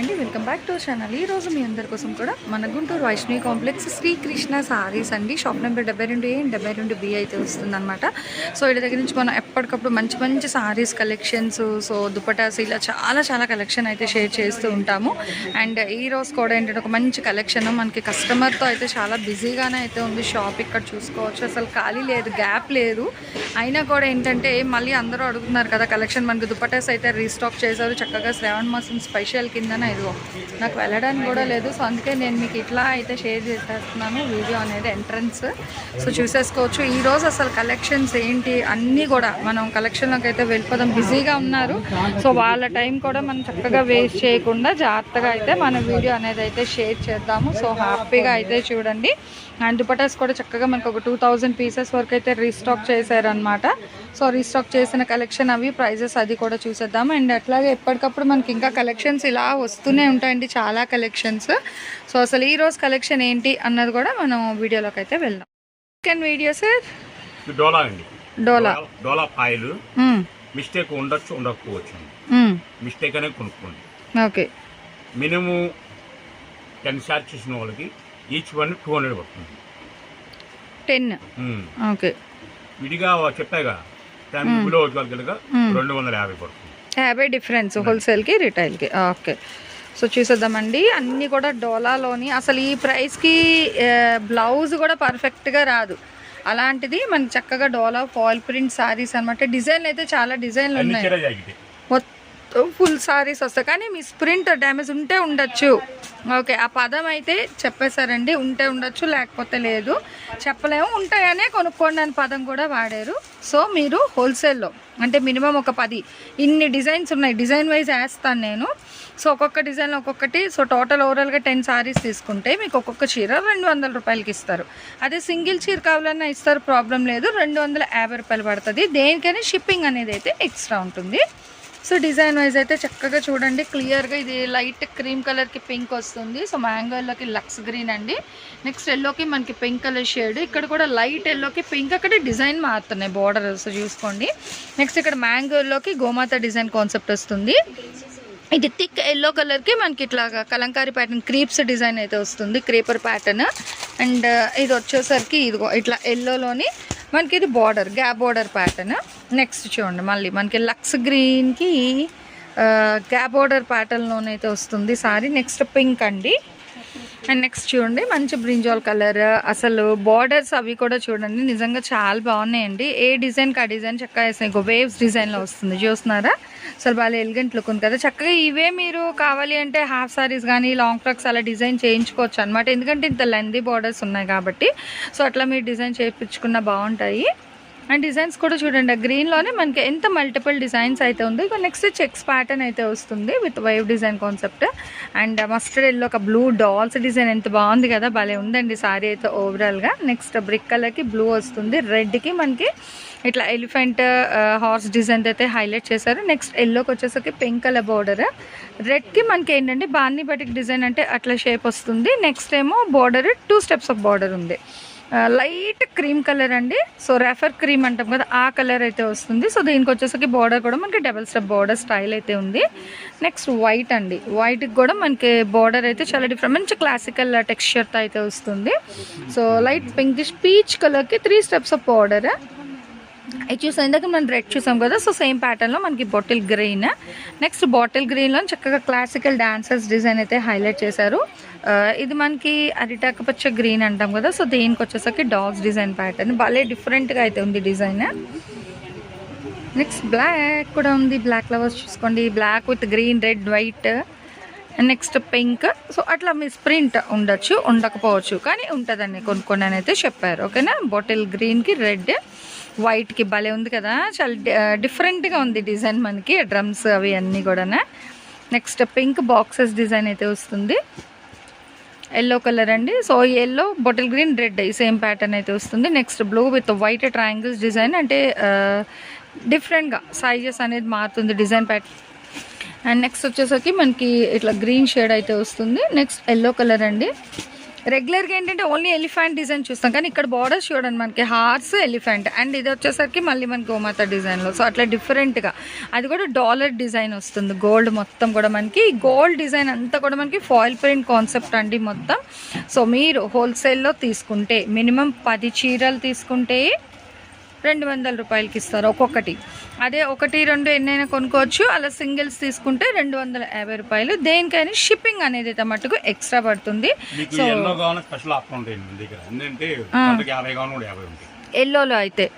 అండి. Welcome back to channel. ఈ రోజు మీ అందరి కోసం కూడా మన గుంటూరు వైష్ణవి కాంప్లెక్స్ శ్రీకృష్ణ సారీస్ అండి. షాప్ నెంబర్ డెబ్బై రెండు ఏ డెబ్బై రెండు బి అయితే వస్తుందన్నమాట. సో వీళ్ళ దగ్గర నుంచి మనం ఎప్పటికప్పుడు మంచి మంచి సారీస్ కలెక్షన్స్ సో దుపటాస్ ఇలా చాలా చాలా కలెక్షన్ అయితే షేర్ చేస్తూ ఉంటాము. అండ్ ఈ రోజు కూడా ఏంటంటే ఒక మంచి కలెక్షన్. మనకి కస్టమర్తో అయితే చాలా బిజీగానే అయితే ఉంది షాప్. ఇక్కడ చూసుకోవచ్చు. అసలు ఖాళీ లేదు గ్యాప్ లేదు. అయినా కూడా ఏంటంటే మళ్ళీ అందరూ అడుగుతున్నారు కదా కలెక్షన్ మనకి దుపటాస్ అయితే రీస్టాక్ చేశారు. చక్కగా శ్రావణ మాసం స్పెషల్ కిందనే ఇదిగో నాకు వెళ్ళడానికి కూడా లేదు. సో అందుకే నేను మీకు ఇట్లా అయితే షేర్ చేసేస్తున్నాను వీడియో అనేది ఎంట్రన్స్. సో చూసేసుకోవచ్చు. ఈ రోజు అసలు కలెక్షన్స్ ఏంటి? అన్నీ కూడా మనం కలెక్షన్లోకి అయితే వెళ్ళిపోదాం. బిజీగా ఉన్నారు. సో వాళ్ళ టైం కూడా మనం చక్కగా వేస్ట్ చేయకుండా జాగ్రత్తగా అయితే మన వీడియో అనేది అయితే షేర్ చేద్దాము. సో హ్యాపీగా అయితే చూడండి. అండ్ దుపటాస్ కూడా చక్కగా మనకు ఒక టూ థౌజండ్ పీసెస్ వరకు అయితే రీస్టాక్ చేశారనమాట సో రీస్టాక్ చేసిన కలెక్షన్ అవి ప్రైజెస్ అది కూడా చూసేద్దాం అండ్ అట్లాగే ఎప్పటికప్పుడు మనకి ఇంకా కలెక్షన్స్ ఇలా వస్తాయి. వస్తూనే ఉంటాయండి చాలా కలెక్షన్స్ సో అసలు ఈ రోజు కలెక్షన్ ఏంటి అన్నది కూడా మనం వీడియోలోకి అయితే వెళ్దాం. చికెన్ వీడియో సార్ డోలా అండి. డోలా. డోలా పాయలు మ్మ్. మిస్టేక్ ఉండొచ్చు ఉండకపోవచ్చు మ్మ్. మిస్టేక్ అనే కొనుక్కోండి. ఓకే మినిమం టెన్ షార్ట్ చేసిన వాళ్ళకి ఈచ్ వన్ టూ హండ్రెడ్ పడుతుంది. టెన్. ఓకే విడిగా చెప్పాగా కనుక మ్మ్. రెండు వందల యాభై పడుతుంది. యాభై డిఫరెన్స్ హోల్సేల్కి రిటైల్కి ఓకే సో చూసేద్దామండి. అన్నీ కూడా డోలాలోని. అసలు ఈ ప్రైస్కి బ్లౌజ్ కూడా పర్ఫెక్ట్గా రాదు. అలాంటిది మనకి చక్కగా డోలా ఫాల్ ప్రింట్ సారీస్ అనమాట డిజైన్లు అయితే చాలా డిజైన్లు ఉన్నాయి ఫుల్ సారీస్ వస్తాయి. కానీ మీ స్ప్రింట్ డ్యామేజ్ ఉంటే ఉండొచ్చు. ఓకే ఆ పదం అయితే చెప్పేశారండి. ఉంటే ఉండొచ్చు లేకపోతే లేదు. చెప్పలేము. ఉంటాయనే కొనుక్కోండి అని పదం కూడా వాడారు. సో మీరు హోల్సేల్లో అంటే మినిమం ఒక పది ఇన్ని డిజైన్స్ ఉన్నాయి. డిజైన్ వైజ్ వేస్తాను నేను. సో ఒక్కొక్క డిజైన్ ఒక్కొక్కటి. సో టోటల్ ఓవరాల్గా టెన్ సారీస్ తీసుకుంటే మీకు ఒక్కొక్క చీర రెండు వందల రూపాయలకి ఇస్తారు. అదే సింగిల్ చీర కావాలన్నా ఇస్తారు ప్రాబ్లం లేదు. రెండు వందల యాభై రూపాయలు పడుతుంది. దేనికైనా షిప్పింగ్ అనేది అయితే ఎక్స్ట్రా ఉంటుంది. సో డిజైన్ వైజ్ అయితే చక్కగా చూడండి క్లియర్గా ఇది లైట్ క్రీమ్ కలర్కి పింక్ వస్తుంది. సో మ్యాంగో ఎల్లోకి లక్స్ గ్రీన్ అండి. నెక్స్ట్ ఎల్లోకి మనకి పింక్ కలర్ షేడ్ ఇక్కడ కూడా లైట్ ఎల్లోకి పింక్ అక్కడ డిజైన్ మారుతున్నాయి బోర్డర్స్ చూసుకోండి. నెక్స్ట్ ఇక్కడ మ్యాంగో ఎల్లోకి గోమాత డిజైన్ కాన్సెప్ట్ వస్తుంది. ఇది థిక్ ఎల్లో కలర్కి మనకి ఇట్లా కలంకారీ ప్యాటర్న్ క్రీప్స్ డిజైన్ అయితే వస్తుంది క్రీపర్ ప్యాటర్న్ అండ్ ఇది వచ్చేసరికి ఇది ఇట్లా ఎల్లోలోని మనకి ఇది border gap border pattern next చూడండి మళ్ళీ మనకి లక్స్ గ్రీన్కి గ్యాప్ బార్డర్ ప్యాటర్న్లోనైతే వస్తుంది సారీ. నెక్స్ట్ పింక్ అండి. అండ్ నెక్స్ట్ చూడండి మంచి బ్రింజాల్ కలర్ అసలు బార్డర్స్ అవి కూడా చూడండి నిజంగా చాలా బాగున్నాయండి. ఏ డిజైన్కి ఆ డిజైన్ చక్కగా వేసినాయి వేవ్స్ డిజైన్లో వస్తుంది. చూస్తున్నారా? అసలు బాగా ఎలిగెంట్ లుక్ ఉంది కదా. చక్కగా ఇవే మీరు కావాలి అంటే హాఫ్ సారీస్ కానీ లాంగ్ ఫ్రాక్స్ అలా డిజైన్ చేయించుకోవచ్చు అనమాట ఎందుకంటే ఇంత లెందీ బార్డర్స్ ఉన్నాయి కాబట్టి. సో అట్లా మీరు డిజైన్ చేయించుకున్న బాగుంటాయి. అండ్ డిజైన్స్ కూడా చూడండి గ్రీన్లోనే మనకి ఎంత మల్టిపుల్ డిజైన్స్ అయితే ఉంది ఇక నెక్స్ట్ చెక్స్ ప్యాటర్న్ అయితే వస్తుంది with weave design concept and mustard yellow ఒక బ్లూ డాల్స్ డిజైన్ ఎంత బాగుంది కదా భలే ఉందండి సారీ అయితే ఓవరాల్గా నెక్స్ట్ బ్రిక్ కలర్కి బ్లూ వస్తుంది రెడ్కి మనకి ఇట్లా ఎలిఫెంట్ హార్స్ డిజైన్ అయితే హైలైట్ చేశారు. నెక్స్ట్ ఎల్లోకి వచ్చేసరికి పింక్ కలర్ బార్డర్ రెడ్కి మనకి ఏంటంటే బాన్ని బటిక్ డిజైన్ అంటే అట్లా షేప్ వస్తుంది. నెక్స్ట్ ఏమో border two steps of border ఉంది. లైట్ క్రీమ్ కలర్ అండి. సో రెఫర్ క్రీమ్ అంటాం కదా ఆ కలర్ అయితే వస్తుంది. సో దీనికి వచ్చేసరికి బార్డర్ కూడా మనకి డబల్ స్టెప్ బార్డర్ స్టైల్ అయితే ఉంది. నెక్స్ట్ వైట్ అండి. వైట్కి కూడా మనకి బార్డర్ అయితే చాలా డిఫరెంట్ మంచి క్లాసికల్ టెక్స్చర్తో అయితే వస్తుంది. సో లైట్ పింకిష్ పీచ్ కలర్కి త్రీ స్టెప్స్ ఆఫ్ బార్డర్ ఇది చూసాం. ఇందాక మనం రెడ్ చూసాం కదా సో సేమ్ ప్యాటర్న్లో మనకి బాటిల్ గ్రీన్ నెక్స్ట్ బాటిల్ గ్రీన్లో చక్కగా క్లాసికల్ డాన్సర్స్ డిజైన్ అయితే హైలైట్ చేశారు. ఇది మనకి అరిటాక పచ్చ గ్రీన్ అంటాం కదా సో దీనికి వచ్చేసరికి డాగ్స్ డిజైన్ ప్యాటర్న్ భలే డిఫరెంట్గా అయితే ఉంది డిజైన్ నెక్స్ట్ బ్లాక్ కూడా ఉంది. బ్లాక్ ఫ్లవర్స్ చూసుకోండి. Black with green red white next pink so అట్లా మిస్ప్రింట్ ప్రింట్ ఉండొచ్చు ఉండకపోవచ్చు కానీ ఉంటుందండి కొన్ని కొన్ని అని అయితే చెప్పారు. ఓకేనా బాటిల్ గ్రీన్కి రెడ్ వైట్కి భలే ఉంది కదా? చాలా డిఫరెంట్గా ఉంది డిజైన్ మనకి డ్రమ్స్ అవి అన్నీ కూడా నెక్స్ట్ పింక్ బాక్సెస్ డిజైన్ అయితే వస్తుంది. ఎల్లో కలర్ అండి. So yellow bottle green red ఈ సేమ్ ప్యాటర్న్ అయితే వస్తుంది. Next blue with white triangles design అంటే డిఫరెంట్గా సైజెస్ అనేది మారుతుంది డిజైన్ ప్యాటర్న్ అండ్ నెక్స్ట్ వచ్చేసరికి మనకి ఇట్లా గ్రీన్ షేడ్ అయితే వస్తుంది. నెక్స్ట్ ఎల్లో కలర్ అండి. రెగ్యులర్గా ఏంటంటే ఓన్లీ ఎలిఫెంట్ డిజైన్ చూస్తాం. కానీ ఇక్కడ బార్డర్స్ చూడండి మనకి. Horse elephant. అండ్ ఇది వచ్చేసరికి మళ్ళీ మనకి గోమాత డిజైన్లో. సో అట్లా డిఫరెంట్గా. అది కూడా డాలర్ డిజైన్ వస్తుంది. గోల్డ్ మొత్తం కూడా మనకి. గోల్డ్ డిజైన్ అంతా కూడా మనకి ఫాయిల్ ప్రింట్ కాన్సెప్ట్ అండి మొత్తం. సో మీరు హోల్సేల్లో తీసుకుంటే మినిమం పది చీరలు తీసుకుంటే రెండు వందల రూపాయలకి ఇస్తారు ఒక్కొక్కటి. అదే ఒకటి రెండు ఎన్నైనా కొనుక్కోవచ్చు. అలా సింగిల్స్ తీసుకుంటే రెండు వందల యాభై రూపాయలు. దేనికైనా షిప్పింగ్ అనేది అయితే మటుకు ఎక్స్ట్రా పడుతుంది. సో ఎల్లోలో అయితే.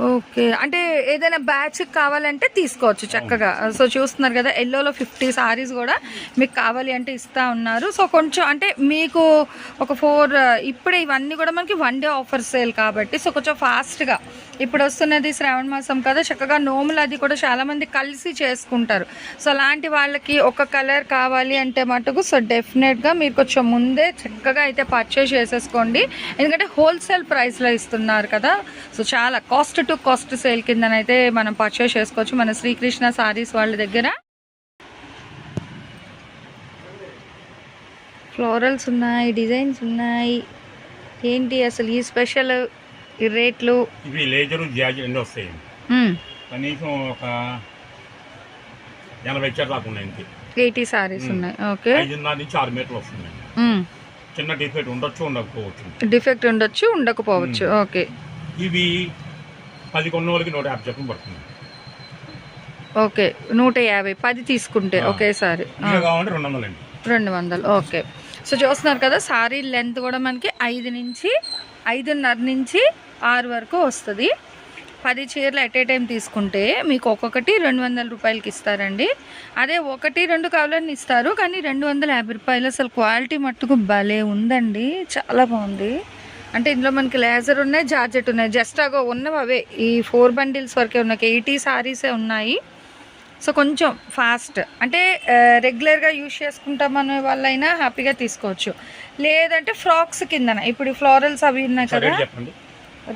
ఓకే. అంటే ఏదైనా బ్యాచ్ కావాలంటే తీసుకోవచ్చు చక్కగా. సో చూస్తున్నారు కదా ఎల్లోలో ఫిఫ్టీ సారీస్ కూడా మీకు కావాలి అంటే ఇస్తా ఉన్నారు. సో కొంచెం అంటే మీకు ఒక ఫోర్ ఇప్పుడే ఇవన్నీ కూడా మనకి వన్ డే ఆఫర్ సేల్ కాబట్టి సో కొంచెం ఫాస్ట్గా ఇప్పుడు వస్తున్నది శ్రావణ మాసం కదా చక్కగా నోములు అది కూడా చాలామంది కలిసి చేసుకుంటారు. సో అలాంటి వాళ్ళకి ఒక కలర్ కావాలి అంటే మటుకు సో డెఫినెట్గా మీరు కొంచెం ముందే చక్కగా అయితే పర్చేస్ చేసేసుకోండి. ఎందుకంటే హోల్సేల్ ప్రైస్లో ఇస్తున్నారు కదా సో చాలా కాస్ట్ టు కాస్ట్ సేల్ కిందనైతే మనం పర్చేస్ చేసుకోవచ్చు. మన శ్రీకృష్ణ సారీస్ వాళ్ళ దగ్గర. ఫ్లోరల్స్ ఉన్నాయి డిజైన్స్ ఉన్నాయి. ఏంటి అసలు ఈ స్పెషల్ ఈ రేట్లు? ఇవి లేజరు జాజి. కనీసం ఒక ఎనభై చీర దాకా ఎయిటీ సారీస్ ఉన్నాయి. ఓకే. ఐదున్నర నుంచి ఆరు మీటర్లు వస్తున్నాయి. చిన్న డిఫెక్ట్ ఉండొచ్చు ఉండకపోవచ్చు. డిఫెక్ట్ ఉండొచ్చు ఉండకపోవచ్చు. ఓకే. ఇవి పది కొన్న వాళ్ళకి నూట యాభై చెప్పడం పడుతుంది ఓకే. నూట యాభై పది తీసుకుంటే. ఒకేసారి. రెండు వందలు రెండు వందలు. ఓకే. సో చూస్తున్నారు కదా సారీ లెంత్ కూడా మనకి ఐదు నుంచి ఐదున్నర నుంచి ఆరు వరకు వస్తుంది. పది చీరలు ఎట్ ఏ టైం తీసుకుంటే మీకు ఒక్కొక్కటి రెండు వందల రూపాయలకి ఇస్తారండి. అదే ఒకటి రెండు కావాలని ఇస్తారు కానీ రెండు వందల యాభై రూపాయలు అసలు క్వాలిటీ మట్టుకు భలే ఉందండి. చాలా బాగుంది. అంటే ఇందులో మనకి లేజర్ ఉన్నాయి జార్జెట్ ఉన్నాయి. జస్ట్ అగో ఉన్నవి అవే ఈ ఫోర్ బండిల్స్ వరకే ఉన్నాయి. ఎయిటీ సారీసే ఉన్నాయి. సో కొంచెం ఫాస్ట్. అంటే రెగ్యులర్గా యూజ్ చేసుకుంటామనే వాళ్ళైనా హ్యాపీగా తీసుకోవచ్చు. లేదంటే ఫ్రాక్స్ కిందన. ఇప్పుడు ఫ్లోరల్స్ అవి ఉన్నాయి కదా.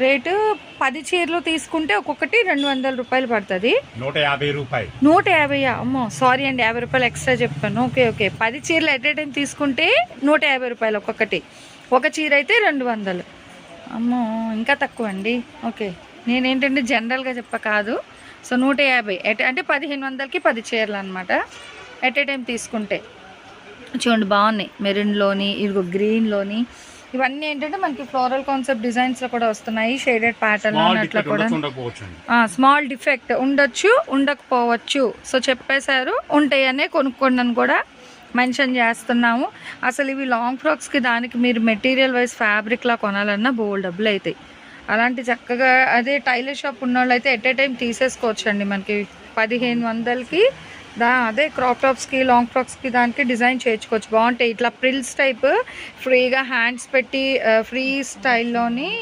రేటు పది చీరలు తీసుకుంటే ఒక్కొక్కటి రెండు వందల రూపాయలు పడుతుంది. నూట యాభై రూపాయలు. నూట యాభై అమ్మో! సారీ అండి యాభై రూపాయలు ఎక్స్ట్రా చెప్పాను ఓకే ఓకే. పది చీరలు ఎట్ ఏ టైం తీసుకుంటే నూట యాభై రూపాయలు ఒక్కొక్కటి. ఒక చీర అయితే రెండు వందలు. అమ్మో! ఇంకా తక్కువ అండి ఓకే. నేనేంటంటే జనరల్గా చెప్ప కాదు. సో నూట యాభై. అంటే పదిహేను వందలకి పది చీరలు అనమాట ఎట్ ఏ టైం తీసుకుంటే. చూడండి బాగున్నాయి. మెరూన్లోని ఇదిగో గ్రీన్లోని ఇవన్నీ ఏంటంటే మనకి ఫ్లోరల్ కాన్సెప్ట్ డిజైన్స్లో కూడా వస్తున్నాయి. షేడెడ్ ప్యాటర్న్ అట్లా కూడా. స్మాల్ డిఫెక్ట్ ఉండొచ్చు ఉండకపోవచ్చు. సో చెప్పేశారు ఉంటాయనే కొనుక్కోండి అని కూడా మెన్షన్ చేస్తున్నాము. అసలు ఇవి లాంగ్ ఫ్రాక్స్కి దానికి మీరు మెటీరియల్ వైజ్ ఫ్యాబ్రిక్లా కొనాలన్నా బోల్ డబ్బులు అవుతాయి అలాంటి చక్కగా అదే టైలర్ షాప్ ఉన్న వాళ్ళు అయితే ఎట్ ఏ టైం తీసేసుకోవచ్చండి మనకి. పదిహేను వందలకి దా అదే క్రాప్ టాప్స్కి లాంగ్ ఫ్రాక్స్కి దానికి డిజైన్ చేయించుకోవచ్చు. బాగుంటాయి ఇట్లా ప్రిల్స్ టైప్ ఫ్రీగా హ్యాండ్స్ పెట్టి ఫ్రీ స్టైల్లోని.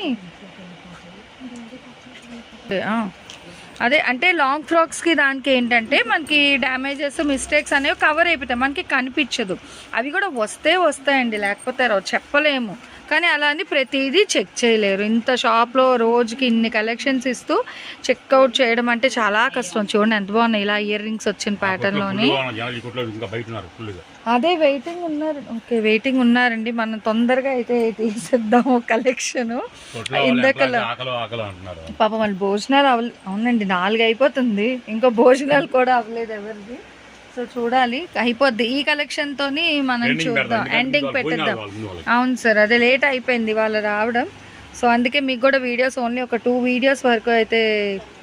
అదే అంటే లాంగ్ ఫ్రాక్స్కి దానికి ఏంటంటే మనకి డ్యామేజెస్ మిస్టేక్స్ అనేవి కవర్ అయిపోతాయి. మనకి కనిపించదు. అవి కూడా వస్తే వస్తాయండి లేకపోతే చెప్పలేము. కానీ అలా అని ప్రతిదీ చెక్ చేయలేరు. ఇంత షాప్లో రోజుకి ఇన్ని కలెక్షన్స్ ఇస్తూ చెక్అవుట్ చేయడం అంటే చాలా కష్టం. చూడండి ఎంత బాగున్నాయి. ఇలా ఇయర్ రింగ్స్ వచ్చిన ప్యాటర్న్లోని అదే వెయిటింగ్ ఉన్నారు. ఓకే వెయిటింగ్ ఉన్నారండి. మనం తొందరగా అయితే తీసేద్దాము కలెక్షన్ పాపం వాళ్ళు భోజనాలు అవ్వలే అవునండి నాలుగు అయిపోతుంది. ఇంకా భోజనాలు కూడా అవ్వలేదు ఎవరిది. సో చూడాలి. అయిపోద్ది. ఈ కలెక్షన్ తోని మనం చూద్దాం. ఎండింగ్ పెట్టేద్దాం. అవును సార్ అదే లేట్ అయిపోయింది. వాళ్ళు రావడం. సో అందుకే మీకు కూడా వీడియోస్ ఓన్లీ ఒక టూ వీడియోస్ వరకు అయితే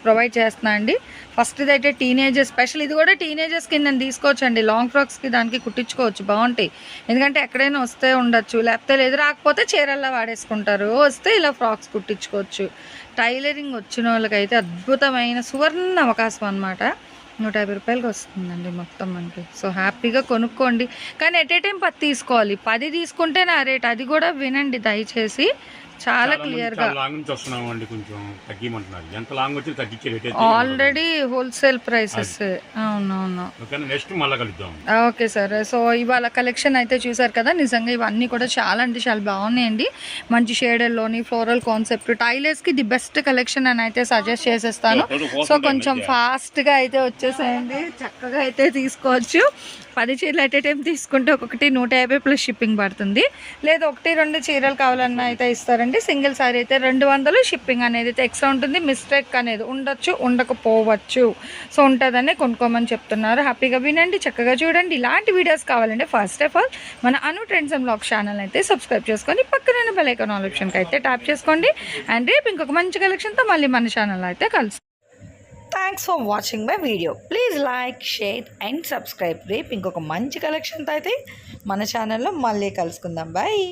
ప్రొవైడ్ చేస్తున్నా అండి. ఫస్ట్ అయితే టీనేజర్స్ స్పెషల్ ఇది కూడా టీనేజర్స్ కింద తీసుకోవచ్చు అండి లాంగ్ ఫ్రాక్స్కి దానికి కుట్టించుకోవచ్చు బాగుంటాయి. ఎందుకంటే ఎక్కడైనా వస్తే ఉండొచ్చు లేకపోతే లేదు రాకపోతే చీరల్లా వాడేసుకుంటారు. వస్తే ఇలా ఫ్రాక్స్ కుట్టించుకోవచ్చు. టైలరింగ్ వచ్చిన వాళ్ళకైతే అద్భుతమైన సువర్ణ అవకాశం అనమాట నూట యాభై రూపాయలకి వస్తుందండి మొత్తం మనకి. సో హ్యాపీగా కొనుక్కోండి. కానీ ఎట్ ఏ టైం పది తీసుకోవాలి. పది తీసుకుంటే నా రేట్ అది కూడా వినండి దయచేసి. చాలా క్లియర్గా చాలా లాంగ్ నుంచి వస్తున్నాం అండి కొంచెం తగ్గిమంటున్నారు. ఎంత లాంగ్ వచ్చి తగ్గించే అయితే ఆల్రెడీ హోల్సేల్ ప్రైసెస్ అవునవును. నెక్స్ట్ మళ్ళీ కలుద్దాం. Okay sir. సో ఇవాళ కలెక్షన్ అయితే చూసారు కదా నిజంగా ఇవన్నీ కూడా చాలా అంటే చాలా బాగున్నాయండి. మంచి షేడర్లోని ఫ్లోరల్ కాన్సెప్ట్ టైలర్స్కి ది బెస్ట్ కలెక్షన్ అని అయితే సజెస్ట్ చేసేస్తాను. సో కొంచెం ఫాస్ట్గా అయితే వచ్చేసేయండి. చక్కగా అయితే తీసుకోవచ్చు. పది చీరలు ఎట్ ఏ టైం తీసుకుంటే ఒక్కొక్కటి నూట యాభై ప్లస్ షిప్పింగ్ పడుతుంది. లేదా ఒకటి రెండు చీరలు కావాలన్నా అయితే ఇస్తారండి. సింగిల్ శారీ అయితే రెండు వందలు షిప్పింగ్ అనేది అయితే ఎక్స్ట్రా ఉంటుంది. మిస్టేక్ అనేది ఉండొచ్చు ఉండకపోవచ్చు. సో ఉంటుందని కొనుక్కోమని చెప్తున్నారు. హ్యాపీగా వినండి చక్కగా చూడండి. ఇలాంటి వీడియోస్ కావాలంటే ఫస్ట్ ఆఫ్ ఆల్ మన Anu trends and blog channel అయితే సబ్స్క్రైబ్ చేసుకొని పక్కన బెల్ ఐకాన్ ఆల్ ఆప్షన్కి అయితే ట్యాప్ చేసుకోండి. అండ్ రేపు ఇంకొక మంచి కలెక్షన్తో మళ్ళీ మన ఛానల్ అయితే కలుసు. Thanks for watching my video please like share and subscribe రేపు ఇంకొక మంచి కలెక్షన్తో అయితే మన ఛానల్లో మళ్ళీ కలుసుకుందాం. బాయ్